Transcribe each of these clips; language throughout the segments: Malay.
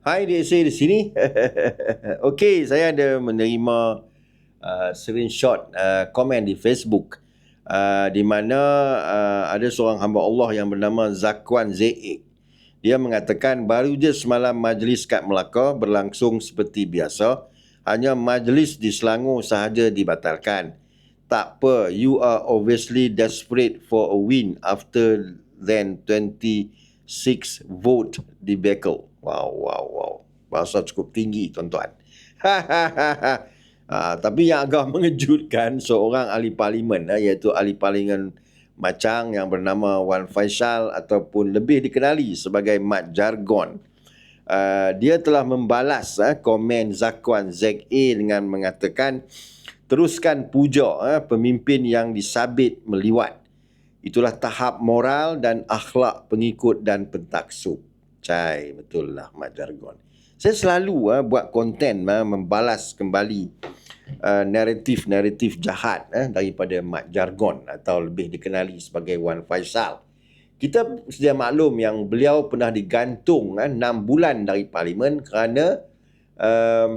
Hai DSA di sini. Okey, saya ada menerima uh, screenshot uh, komen di Facebook uh, di mana uh, ada seorang hamba Allah yang bernama Zakwan Zaid. Dia mengatakan baru je semalam majlis kat Melaka berlangsung seperti biasa. Hanya majlis di Selangor sahaja dibatalkan. Tak apa, you are obviously desperate for a win after then 26 vote debacle. Wow, wow, wow. Bahasa cukup tinggi, tuan-tuan. ha, tapi yang agak mengejutkan, seorang ahli parlimen, ha, iaitu ahli parlimen Macang yang bernama Wan Faisal ataupun lebih dikenali sebagai Mat Jargon. Uh, dia telah membalas uh, komen Zakwan ZA dengan mengatakan teruskan puja uh, pemimpin yang disabit meliwat. Itulah tahap moral dan akhlak pengikut dan pentaksub. Cai, betul lah Mat Jargon. Saya selalu uh, buat konten uh, membalas kembali uh, naratif-naratif jahat uh, daripada Mat Jargon atau lebih dikenali sebagai Wan Faisal. Kita sedia maklum yang beliau pernah digantung uh, 6 bulan dari parlimen kerana uh,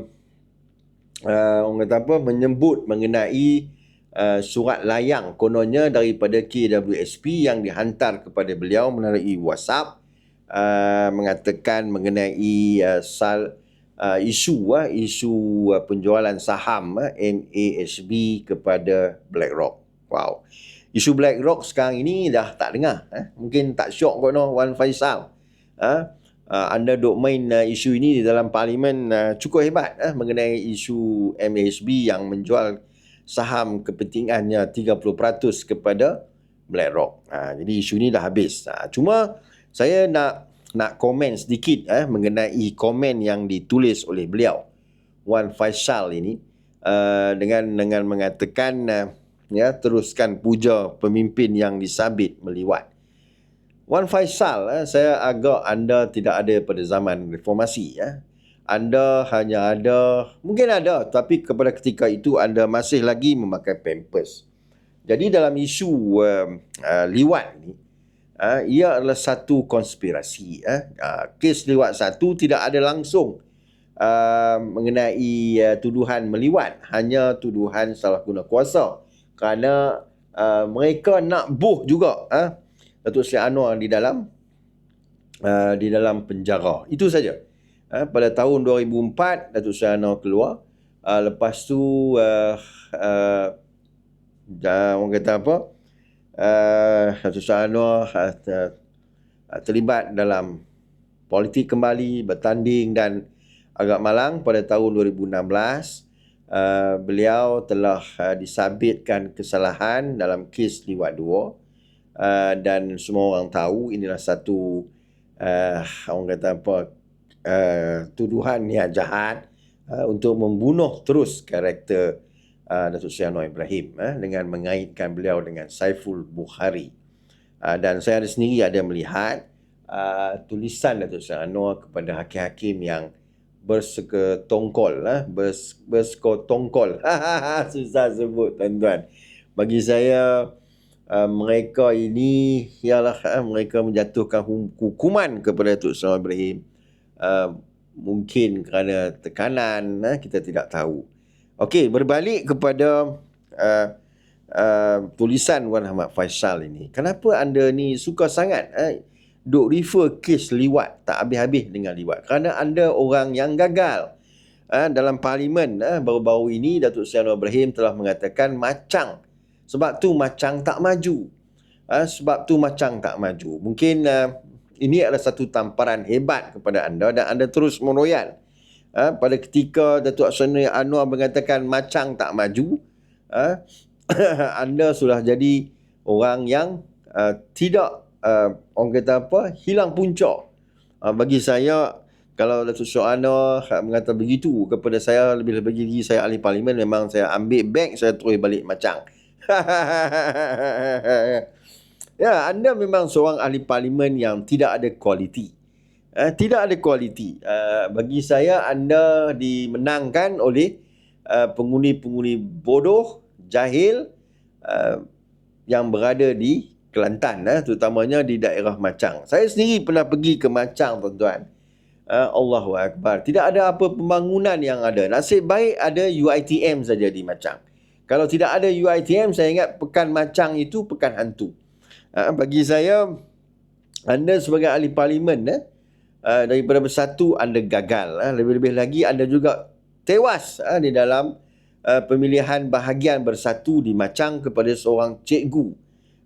uh, orang kata apa menyebut mengenai uh, surat layang kononnya daripada KWSP yang dihantar kepada beliau melalui WhatsApp Uh, mengatakan mengenai uh, sal uh, isu uh, isu uh, penjualan saham uh, MASB kepada BlackRock. Wow. Isu BlackRock sekarang ini dah tak dengar. Eh? Mungkin tak syok kot no Wan Faisal. Uh, uh, anda duk main uh, isu ini di dalam parlimen uh, cukup hebat uh, mengenai isu MASB yang menjual saham kepentingannya 30% kepada BlackRock. Uh, jadi isu ini dah habis. Uh, cuma saya nak nak komen sedikit eh mengenai komen yang ditulis oleh beliau Wan Faisal ini uh, dengan dengan mengatakan uh, ya teruskan puja pemimpin yang disabit meliwat. Wan Faisal eh, saya agak anda tidak ada pada zaman reformasi ya. Anda hanya ada mungkin ada tapi kepada ketika itu anda masih lagi memakai pampers. Jadi dalam isu uh, uh, liwat ni uh, ia adalah satu konspirasi. Uh. Uh, kes lewat satu tidak ada langsung uh, mengenai uh, tuduhan meliwat. Hanya tuduhan salah guna kuasa. Kerana uh, mereka nak buh juga uh, Datuk Seri Anwar di dalam uh, di dalam penjara. Itu saja. Uh, pada tahun 2004 Datuk Anwar keluar. Uh, lepas tu uh, uh, orang kata apa? uh, Datuk Seri Anwar uh, terlibat dalam politik kembali, bertanding dan agak malang pada tahun 2016 uh, beliau telah uh, disabitkan kesalahan dalam kes liwat dua uh, dan semua orang tahu inilah satu uh, orang kata apa uh, tuduhan yang jahat uh, untuk membunuh terus karakter uh, Datuk Seri Anwar Ibrahim uh, dengan mengaitkan beliau dengan Saiful Bukhari. Uh, dan saya ada sendiri ada melihat uh, tulisan Datuk Seri Anwar kepada hakim-hakim yang berseketongkol uh, bers, bersekotongkol susah sebut tuan-tuan. Bagi saya uh, mereka ini ialah uh, mereka menjatuhkan hukuman kepada Datuk Seri Ibrahim uh, mungkin kerana tekanan uh, kita tidak tahu Okey, berbalik kepada uh, uh, tulisan Wan Ahmad Faisal ini. Kenapa anda ni suka sangat eh, duk refer kes liwat tak habis-habis dengan liwat? Kerana anda orang yang gagal. Uh, dalam parlimen uh, baru-baru ini Datuk Seri Anwar Ibrahim telah mengatakan macang. Sebab tu macang tak maju. Uh, sebab tu macang tak maju. Mungkin uh, ini adalah satu tamparan hebat kepada anda dan anda terus meroyan ha, pada ketika Datuk Seri Anwar mengatakan macang tak maju ha, anda sudah jadi orang yang uh, tidak uh, orang kata apa hilang puncak. Uh, bagi saya kalau Datuk Seri Anwar mengatakan begitu kepada saya lebih-lebih lagi saya ahli parlimen memang saya ambil beg saya terus balik macang ya anda memang seorang ahli parlimen yang tidak ada kualiti uh, tidak ada kualiti. Uh, bagi saya anda dimenangkan oleh uh, pengundi-pengundi bodoh, jahil uh, yang berada di Kelantan uh, terutamanya di daerah Macang. Saya sendiri pernah pergi ke Macang tuan-tuan. Uh, Allahu Akbar. Tidak ada apa pembangunan yang ada. Nasib baik ada UITM saja di Macang. Kalau tidak ada UITM, saya ingat pekan Macang itu pekan hantu. Uh, bagi saya, anda sebagai ahli parlimen, eh, uh, daripada bersatu, anda gagal. Uh, lebih-lebih lagi, anda juga tewas uh, di dalam uh, pemilihan bahagian bersatu di Macang kepada seorang cikgu.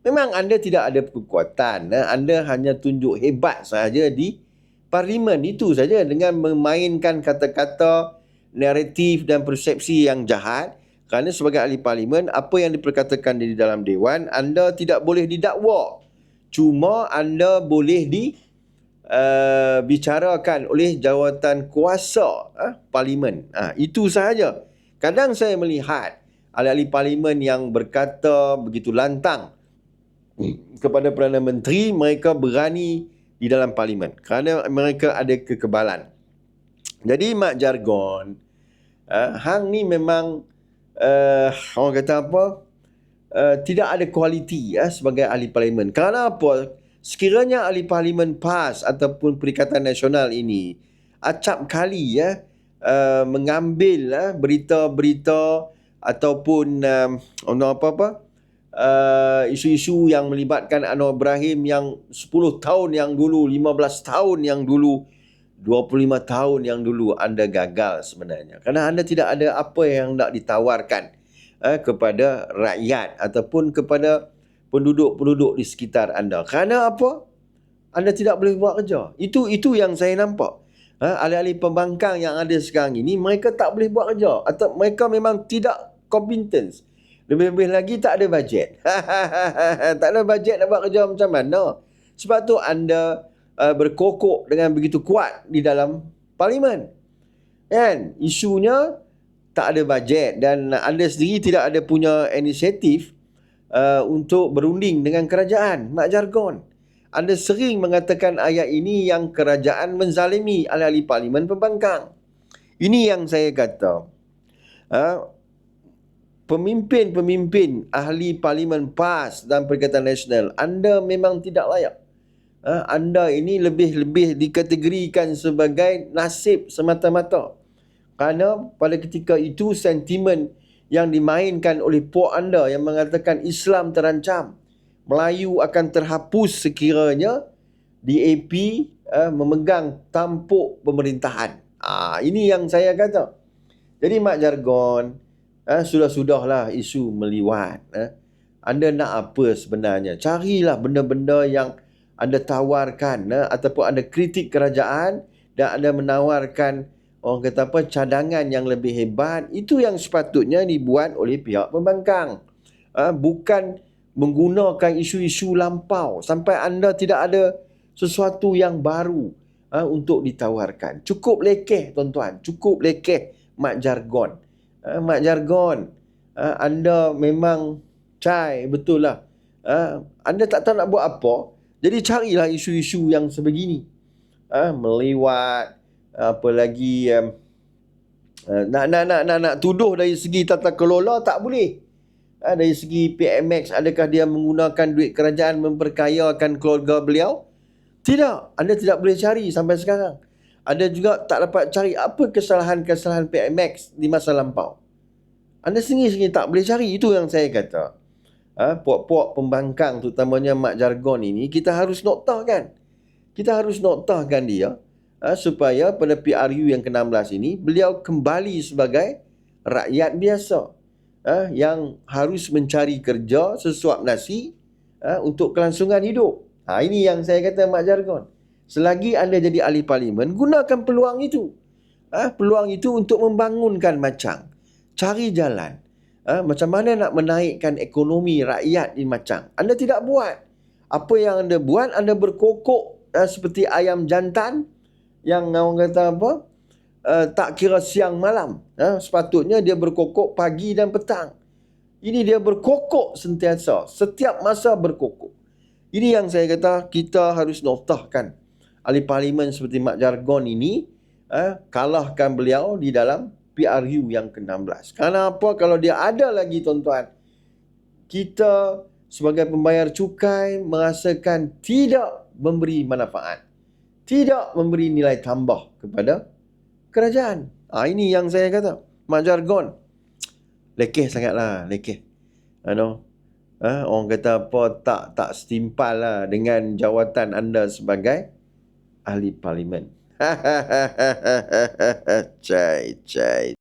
Memang anda tidak ada kekuatan. Uh, anda hanya tunjuk hebat saja di parlimen itu saja dengan memainkan kata-kata naratif dan persepsi yang jahat kerana sebagai ahli parlimen apa yang diperkatakan di dalam dewan anda tidak boleh didakwa. Cuma anda boleh di uh, bicarakan oleh jawatan kuasa uh, parlimen. Uh, itu sahaja. Kadang saya melihat ahli-ahli parlimen yang berkata begitu lantang kepada Perdana Menteri mereka berani di dalam parlimen kerana mereka ada kekebalan. Jadi mak jargon uh, hang ni memang uh, orang kata apa? Uh, tidak ada kualiti uh, sebagai ahli parlimen. Kerana apa? Sekiranya ahli parlimen PAS ataupun Perikatan Nasional ini acap kali ya uh, mengambil uh, berita-berita ataupun uh, apa-apa uh, isu-isu yang melibatkan Anwar Ibrahim yang 10 tahun yang dulu, 15 tahun yang dulu, 25 tahun yang dulu anda gagal sebenarnya. Kerana anda tidak ada apa yang nak ditawarkan uh, kepada rakyat ataupun kepada penduduk-penduduk di sekitar anda. Kerana apa? Anda tidak boleh buat kerja. Itu itu yang saya nampak. Ha, ahli-ahli pembangkang yang ada sekarang ini, mereka tak boleh buat kerja. Atau mereka memang tidak competence. Lebih-lebih lagi tak ada bajet. tak ada bajet nak buat kerja macam mana. Sebab tu anda uh, berkokok dengan begitu kuat di dalam parlimen. Kan? Isunya tak ada bajet dan anda sendiri tidak ada punya inisiatif uh, untuk berunding dengan kerajaan. Mak jargon. Anda sering mengatakan ayat ini yang kerajaan menzalimi ahli-ahli parlimen pembangkang. Ini yang saya kata. Uh, pemimpin-pemimpin ahli parlimen PAS dan Perikatan Nasional, anda memang tidak layak. Ha, anda ini lebih-lebih dikategorikan sebagai nasib semata-mata. Kerana pada ketika itu sentimen yang dimainkan oleh puak anda yang mengatakan Islam terancam. Melayu akan terhapus sekiranya DAP uh, ha, memegang tampuk pemerintahan. Ah, ini yang saya kata. Jadi mak jargon, eh, sudah-sudahlah isu meliwat. Eh. Anda nak apa sebenarnya? Carilah benda-benda yang anda tawarkan eh, ataupun anda kritik kerajaan dan anda menawarkan orang kata apa cadangan yang lebih hebat. Itu yang sepatutnya dibuat oleh pihak pembangkang. Eh, bukan menggunakan isu-isu lampau sampai anda tidak ada sesuatu yang baru uh, untuk ditawarkan. Cukup lekeh tuan-tuan, cukup lekeh mak jargon uh, mak jargon uh, anda memang cai betul lah uh, anda tak tahu nak buat apa jadi carilah isu-isu yang sebegini uh, melewat apa lagi um, nak, nak nak nak nak tuduh dari segi tata kelola tak boleh uh, dari segi PMX adakah dia menggunakan duit kerajaan memperkayakan keluarga beliau tidak anda tidak boleh cari sampai sekarang anda juga tak dapat cari apa kesalahan-kesalahan PMX di masa lampau. Anda sendiri-sendiri tak boleh cari. Itu yang saya kata. Ha, puak-puak pembangkang terutamanya mak jargon ini, kita harus noktahkan. Kita harus noktahkan dia ha, supaya pada PRU yang ke-16 ini, beliau kembali sebagai rakyat biasa. Ha, yang harus mencari kerja sesuap nasi ha, untuk kelangsungan hidup. Ha, ini yang saya kata mak jargon. Selagi anda jadi ahli parlimen, gunakan peluang itu. Ha, peluang itu untuk membangunkan macang. Cari jalan. Ha, macam mana nak menaikkan ekonomi rakyat di macang. Anda tidak buat. Apa yang anda buat, anda berkokok ha, seperti ayam jantan yang orang kata apa? Uh, tak kira siang malam. Ha, sepatutnya dia berkokok pagi dan petang. Ini dia berkokok sentiasa. Setiap masa berkokok. Ini yang saya kata kita harus notahkan ahli parlimen seperti Mak Jargon ini eh, kalahkan beliau di dalam PRU yang ke-16. Kerana apa? Kalau dia ada lagi tuan-tuan, kita sebagai pembayar cukai merasakan tidak memberi manfaat. tidak memberi nilai tambah kepada kerajaan. Ha, ini yang saya kata. Mak jargon. Lekeh sangatlah. Lekeh. Know? Ha, orang kata apa tak tak setimpal lah dengan jawatan anda sebagai ahli parlimen. cai, cai.